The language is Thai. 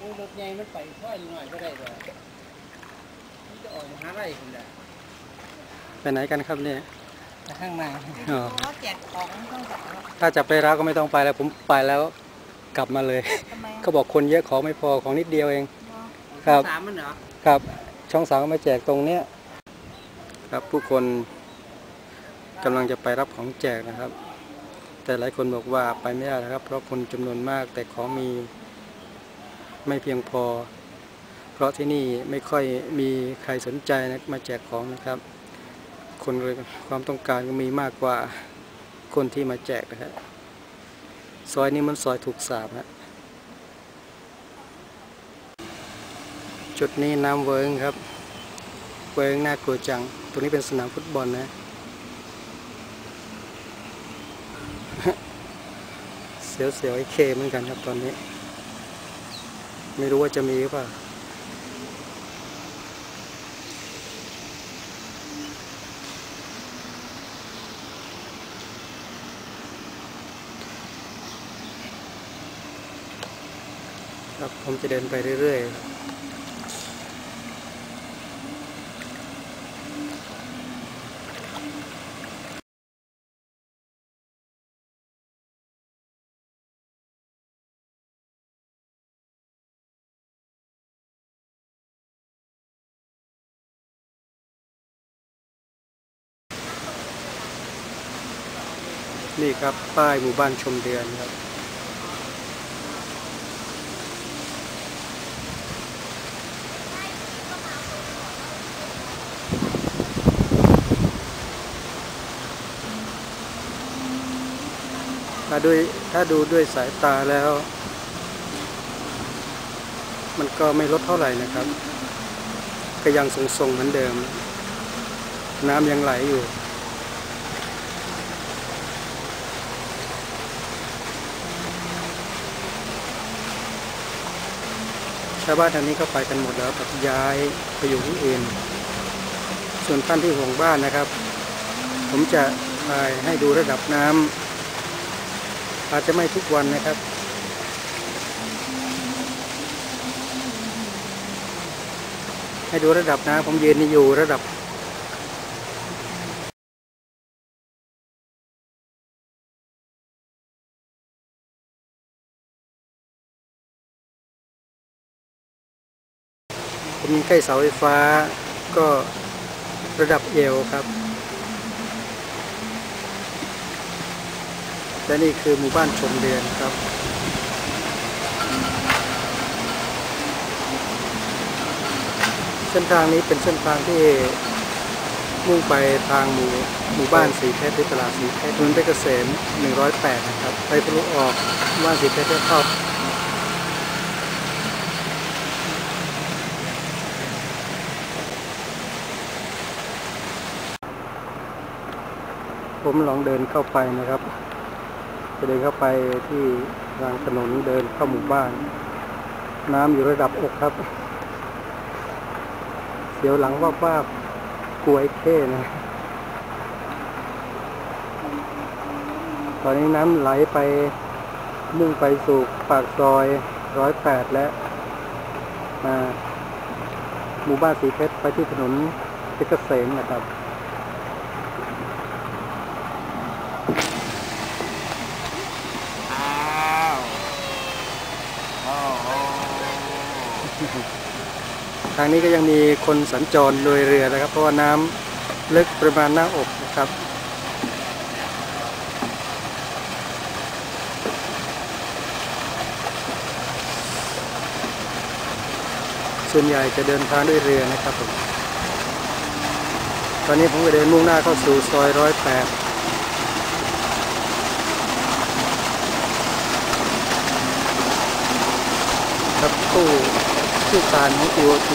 โอ้ยรถใหญ่มันไปค่อยหน่อยก็ได้เลยนี่จะออกมาหาไรคุณแหละไปไหนกันครับเนี่ยแต่ข้างในอ๋อเขาแจกของเครื่องสักดิ์ถ้าจะไปรับก็ไม่ต้องไปแล้วผมไปแล้วกลับมาเลยทำไมเขาบอกคนเยอะของไม่พอของนิดเดียวเอง ครับ สามมันเหรอครับ ช่องสามก็มาแจกตรงเนี้ยครับผู้คนกำลังจะไปรับของแจกนะครับ แต่หลายคนบอกว่าไปไม่ได้นะครับ เพราะคนจำนวนมากแต่ของมี ไม่เพียงพอ เพราะที่นี่ไม่ค่อยมีใครสนใจนะมาแจกของนะครับ คนเลยความต้องการก็มีมากกว่าคนที่มาแจกนะครับซอยนี้มันซอยถูกสาบนะจุดนี้น้ำเวิงครับ เวิงน่ากลัวจัง ตรงนี้เป็นสนามฟุตบอลนะ เสียวๆไอ้เคเหมือนกันครับตอนนี้ ไม่รู้ว่าจะมีหรือเปล่าครับผมจะเดินไปเรื่อยๆ นี่ครับ ป้ายหมู่บ้านชมเดือนครับถ้าด้วยถ้าดูด้วยสายตาแล้ว มันก็ไม่ลดเท่าไหร่นะครับ ก็ยังทรงๆเหมือนเดิม น้ำยังไหลอยู่าวบ้านทางนี้ก็ไปกันหมดแล้วแบบย้ายไปอยู่ที่อื่นส่วนท่านที่ห่วงบ้านนะครับ ผมจะถ่ายให้ดูระดับน้ำอาจจะไม่ทุกวันนะครับ ให้ดูระดับน้ำผมยืนนี่อยู่ระดับ ผมใกล้เสาไฟฟ้าก็ระดับเอวครับ และนี่คือหมู่บ้านชมเดือนครับ เส้นทางนี้เป็นเส้นทางที่มุ่งไปทางหมู่หมู่บ้านสีเพชรหรือตลาดสีเพชรถนนเพชรเกษม108 นะครับ ไปทะลุออกหมู่บ้านสีเพชรเข้า ผมลองเดินเข้าไปนะครับ จะเดินเข้าไปที่ทางถนนเดินเข้าหมู่บ้าน น้ำอยู่ระดับอกครับเดี๋ยวหลังว่าว่ากลัวไอ้เข้นะ ตอนนี้น้ำไหลไปมุ่งไปสู่ปากซอยร้อยแปดและมาหมู่บ้านสีเพชรไปที่ถนนเพชรเกษมนะครับ อ้าวโอ้โห ทางนี้ก็ยังมีคนสัญจรโดยเรือนะครับ เพราะว่าน้ำลึกประมาณหน้าอกนะครับส่วนใหญ่จะเดินทางด้วยเรือนะครับผม ตอนนี้ผมก็เดินมุ่งหน้าเข้าสู่ซอยร้อยแปดครับตู้ คือการของ TOT